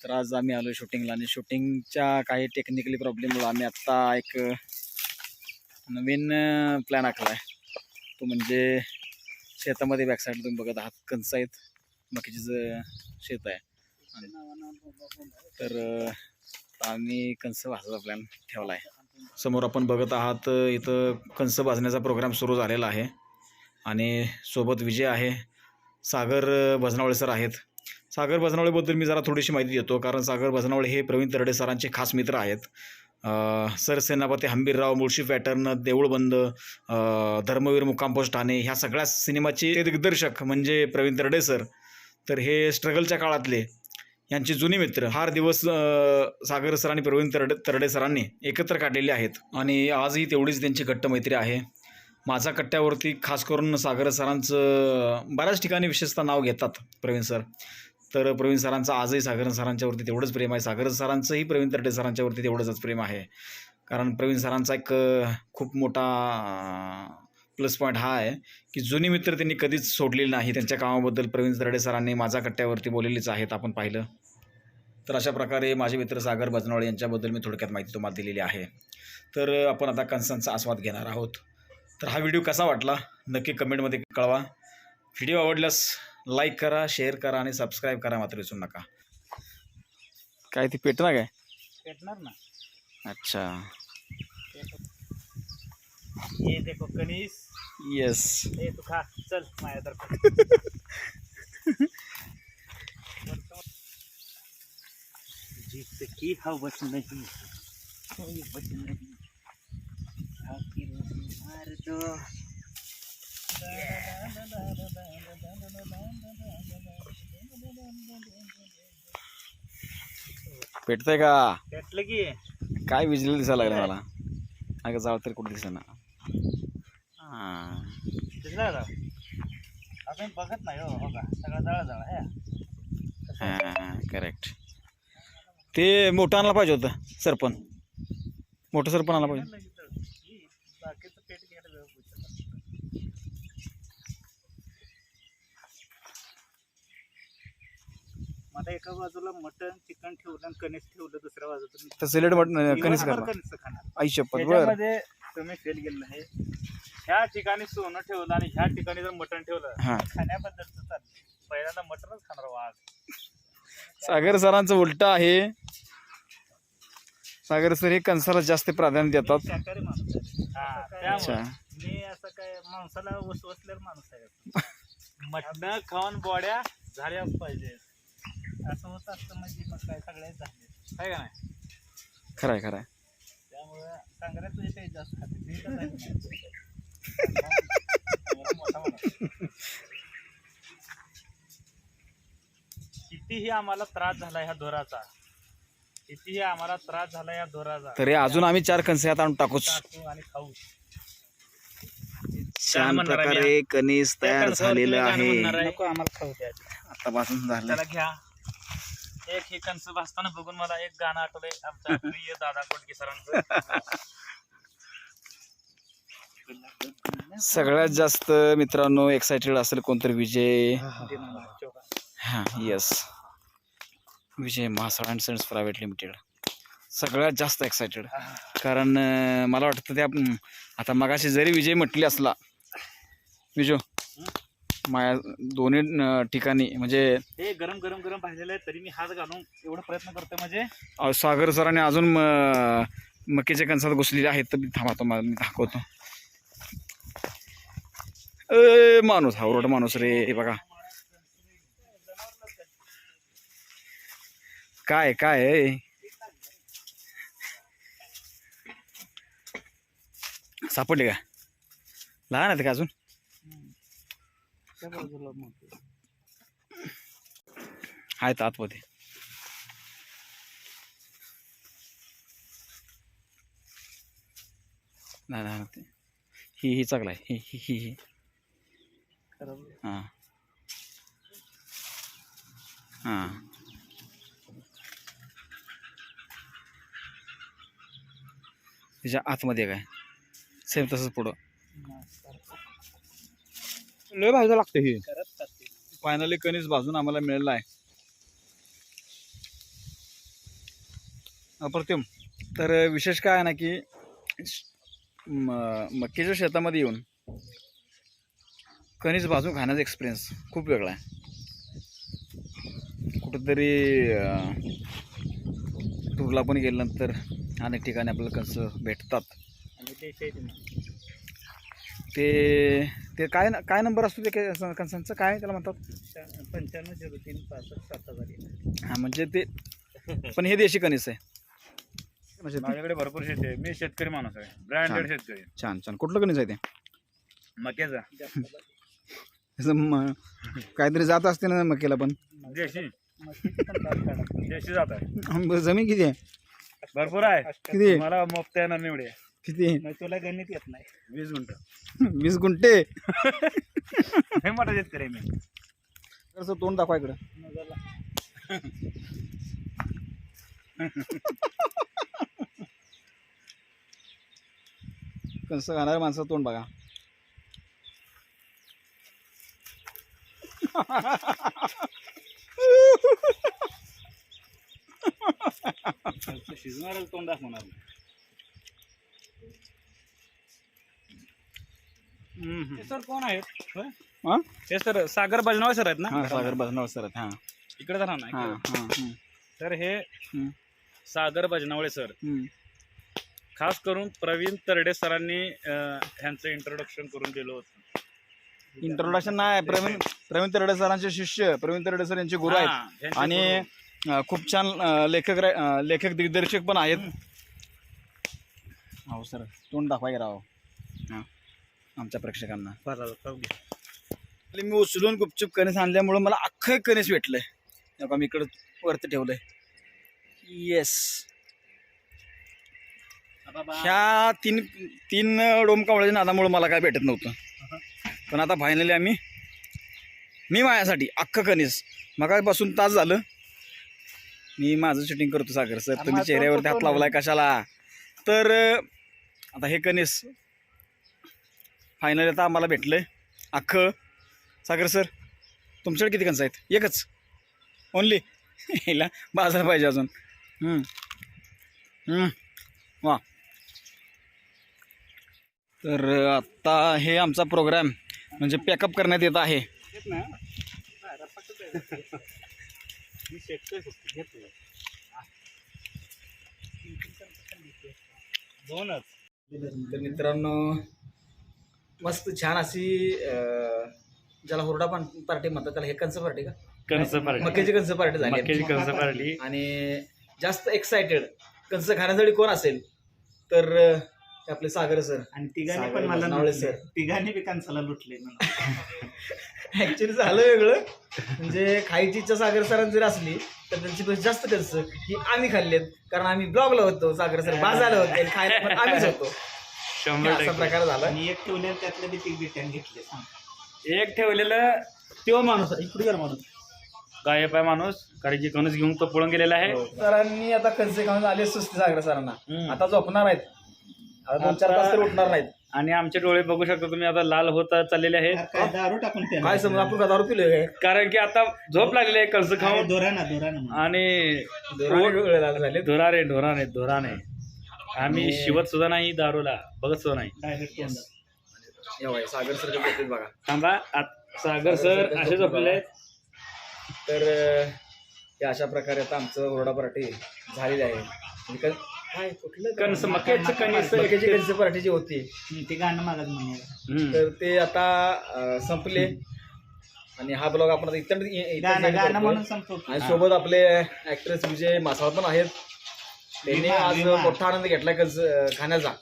तर आज आम्ही आलो शूटिंगला आणि शूटिंगच्या काही टेक्निकली प्रॉब्लेममुळे आम्ही आत्ता एक नवीन प्लॅन आखला आहे तो म्हणजे शेतामध्ये बॅकसाईड तुम्ही बघत आहात कंस आहेत मकीचं शेत आहे. तर आम्ही कंस भाजायचा प्लॅन ठेवला आहे समोर आपण बघत आहात इथं कंस भाजण्याचा प्रोग्राम सुरू झालेला आहे. आणि सोबत विजय आहे सागर भजनावळे सर आहेत. सागर भजनावळेबद्दल मी जरा थोडीशी माहिती देतो कारण सागर भजनावळे हे प्रवीण तरडे सरांचे खास मित्र आहेत. सरसेनापती सर सेनापती हंबीरराव मुळशी पॅटर्न देऊळबंद धर्मवीर मुक्काम पोस्ट ठाणे ह्या सगळ्या सिनेमाचे दिग्दर्शक म्हणजे प्रवीण तरडे सर. तर हे स्ट्रगलच्या काळातले यांचे जुने मित्र. हार दिवस सागर सर आणि प्रवीण तरडे तरडे सरांनी एकत्र काढलेले आहेत. आणि आजही तेवढीच त्यांची घट्ट मैत्री आहे. माझा कट्ट्यावरती खास करून सागर सरांचं बऱ्याच ठिकाणी विशेषतः नाव घेतात प्रवीण सर. तर प्रवीण सरांचं आजही सागरन सरांच्यावरती तेवढंच प्रेम आहे. सागरन सरांचंही प्रवीण तरडे सरांच्यावरती तेवढंच प्रेम आहे. कारण प्रवीण सरांचा एक खूप मोठा प्लस पॉईंट हा आहे की जुनी मित्र त्यांनी कधीच सोडलेली नाही. त्यांच्या कामाबद्दल प्रवीण तरडे सरांनी माझा कट्ट्यावरती बोललेलीच आहेत आपण पाहिलं. तर अशा प्रकारे माझे मित्र सागर बजनावळे यांच्याबद्दल मी थोडक्यात माहिती तुम्हाला दिलेली आहे. तर आपण आता कंसांचा आस्वाद घेणार आहोत. तर हा व्हिडिओ कसा वाटला? नक्की कमेंटमध्ये कळवा. व्हिडिओ आवडल्यास लाईक करा शेअर करा आणि सबस्क्राईब करा मात्र विसरू नका. काय ती पेटणार काय? भेटणार ना. अच्छा. ये देखो कनीस येस ये तू खा. चल माझ्या तर जीत की हवस नहीं कोई बच नहीं. आखिर मार दो. पेटतंय का? भेटलं की. काय विजलेलं दिसायला लागलं मला? अगं जावं तरी कुठं दिसेना हां. दिसला का आपण बघत नाही हो हो का? सगळं जळा जळा हे हां करेक्ट ते मोठं आणायला पाहिजे होतं सरपण. मोठं सरपण आणायला पाहिजे. मला एका बाजूला मटन चिकन ठेवलं आणि कणीस ठेवलं दुसऱ्या बाजूला मी तर सिलेट मटन कणीस दिवसभर करणार कणीस खाणार. आई शपथ बर. त्याच्यामध्ये तुम्ही फेल गेलं आहे. ह्या ठिकाणी सोनं ठेवलं आणि ह्या ठिकाणी जर मटण ठेवलं हां. खाण्याबद्दलच चाललं पहिल्यांदा मटणच खाणार वाघ सागर सरांचं उलट आहे. सागर सर हे कंसाला जास्त प्राधान्य देतात. मी शाकाहारी माणूस आहे. हा, अच्छा. मी असं काय माणसाला वसवसलेला माणूस आहे. मटण खाऊन बॉड्या झाल्याच पाहिजे असं होत असतं म्हणजे मग काय सगळ्याच झाले. का नाही? खरं आहे खरं आहे. त्यामुळे सांगण्यात तुझे काही जास्त खाते. मी तर नाही. एवढा मोठा माणूस. कितीही आम्हाला त्रास झाला ह्या धोराचा कितीही आम्हाला त्रास झाला या धोराचा तरी अजून आम्ही चार कणसे हात आणून टाकूच. टाकू आणि खाऊ छान म्हणणार आहे प्रकारे कणीस तयार झालेलं आहे. नको आम्हाला खाऊ द्या. आतापासून झालं त्याला घ्या. एक हे कंस भासताना बघून मला एक गाणं आठवलंय आमच्या प्रिय दादा कोटके सरांचं. सगळ्यात जास्त मित्रांनो एक्साइटेड असेल कोणतरी विजय. हां yes Vijay Mahasal and sons private limited सगळ्यात जास्त एक्साइटेड कारण मला वाटतं त्या आता मगाशी जरी विजय म्हटली असला. विजो माया दोन्ही ठिकाणी म्हणजे हे गरम गरम गरम पाहिलेलं आहे तरी मी हात घालून एवढा प्रयत्न करतोय म्हणजे. अं, सागर सरांनी अजून म- कणसात घुसलेले आहेत तर मी थांबा तुम्हाला मी दाखवतो. ए माणूस हा ओरड माणूस रे हे बघा. काय काय? सापडले का? लहान आहेत का अजून? त्या बाजूला आहेत आतमध्ये. नाही नाही ते- ही ही चांगला आहे. ही ही ही हां. हां. त्याच्या आतमध्ये काय? सेम तसंच पुढं. लय भाजा लागते ही. फायनली कणीस भाजून आम्हाला मिळाला आहे. अप्रतिम. तर विशेष काय आहे ना की मक्कीच्या शेतामध्ये येऊन कणीस भाजून खाण्याचा एक्सपिरियन्स खूप वेगळा आहे. कुठंतरी टूरला पण गेल्यानंतर अनेक ठिकाणी आपल्याला कणसं भेटतात. ते. ते काय न- काय नंबर असतो ते काय- कणसांचं काय त्याला म्हणतात? शा- पंच्याण्णव झिरो तीन पासष्ट सात हजार हां म्हणजे ते पण हे देशी कणीस आहे. म्हणजे ते- माझ्याकडे भरपूर शेती आहे. मी शेतकरी माणूस आहे. ब्रँडेड शेतकरी. छान छान. कुठलं कणीस आहे ते? मक्याचा. म- काहीतरी जात असते ना मक्याला पण. देशी. देशी जात आहे. जमीन किती आहे? भरपूर आहे. किती आहे? मला मोफत येणार निवडे. किती? आहे मग तुला गणित येत नाही. वीस गुंठ. वीस गुंठे? हे मोठा शेतकरी आहे मी. कसं तोंड दाखवा इकडं. कसं खाणाऱ्या माणसाचं तोंड बघा. शिजणारच तोंड दाखवणार सर कोण आहेत? हां? सर सागर बजनावळे सर आहेत ना? हां सागर बसणार सर हां. इकडे जरा ना हां इकडे. तर सागर बजनावळे सर. खास करून प्रवीण तरडे सरांनी अं, ह्यांचं इंट्रोडक्शन करून दिलं होतं. इंट्रोडक्शन नाही प्रवीण प्रवीण तरडे सरांचे शिष्य प्रवीण तरडे सर यांचे गुरु आहेत. हां, ह्यांचे आणि गुरु. अं, खूप छान अं, लेखक रा- अं, लेखक दिग्दर्शक पण आहेत. हो सर. तोंड दाखवा राव. आमच्या प्रेक्षकांना. आपले मी उचलून गुपचूप कणीस आणल्यामुळं मला अख्खं कणीस भेटलंय. हे बघा मी इकडं वरती ठेवलंय. येस बाबा, ह्या तीन तीन डोम कावळ्याच्या नादामुळं मला काय भेटत नव्हतं. पण आता फायनली आम्ही मी माझ्यासाठी अख्खं कणीस मगापासून तास झालं. मी माझं शूटिंग करतो सागर सर. तुम्ही चेहऱ्यावरती हात लावलाय कशाला? तर आता हे कणीस फायनली आता आम्हाला भेटलंय. अख्खं सागर सर तुमच्याकडे किती कणसं आहेत? एकच. ओनली हिला बाजार पाहिजे अजून. वा. तर आत्ता हे आमचा प्रोग्राम म्हणजे पॅकअप करण्यात येत आहे आहे. दोनच. तर मित्रांनो मस्त छान अशी ज्याला हुरडा पान पार्टी म्हणतात त्याला हे कंच पार्टी का? कणस पार्टी. मक्याची कंच पार्टी झाली. मक्याची कणस पार्टी. आणि जास्त एक्सायटेड कंच खाण्यासाठी कोण असेल? तर हे आपले सागर सर. आणि तिघांनी सागर पण मला लुटले. सर. तिघांनी बी कांसाला लुटले मला. ऍक्च्युली झालं वेगळं. म्हणजे खायची इच्छा सागर सरांची जर असली तर त्यांची पेक्षा जास्त कंस ही आम्ही खाल्लेत. कारण आम्ही ब्लॉगला होतो सागर सर बाजारला होते आणि खायला पण आम्हीच होतो. शंभर असा टक्के. प्रकार झाला आणि एक ठेवले त्यातले बी तिघ बिट्यान घेतले सांग. एक ठेवलेलं तो माणूस आहे, इकडे गेला माणूस. गायब आहे माणूस कारण की कणस घेऊन तो पळून गेलेला आहे. सरांनी आता कंसे खाऊन आले सुस्ती सागर सरांना. आता झोपणार आहेत. आता दोन चार तास तर उठणार नाहीत. आणि आमचे डोळे बघू शकता तुम्ही आता लाल होत चाललेले आहेत. काय दारू टाकून. काय समज आपण गदारू पिलोय कारण की आता झोप लागलेली आहे कणस खाऊन. दोराना दोराना आणि झाले धोराने ढोराने धोराने आम्ही शिवत सुद्धा नाही दारूला बघत सुद्धा नाही. डायरेक्ट तोंडात. एवढा सागर सर बघा. थांबा आत- सागर सर असे आहेत. तर अं, हे अशा प्रकारे आता आमचं ओरडा पार्टी झालेली आहे. काय- काय कुठलं कणस मक्याचं कणीस मक्याची कणस पार्टी जी होती ते गाणं मागत म्हणे. हम्म. तर ते आता अं, संपले. आणि हा ब्लॉग आपण आता इथं इथं गाणं. म्हणून संपतो आणि सोबत आपले ऍक्ट्रेस विजय मासाळ पण आहेत. त्यांनी आज. मोठा आनंद घेतला खाण्याचा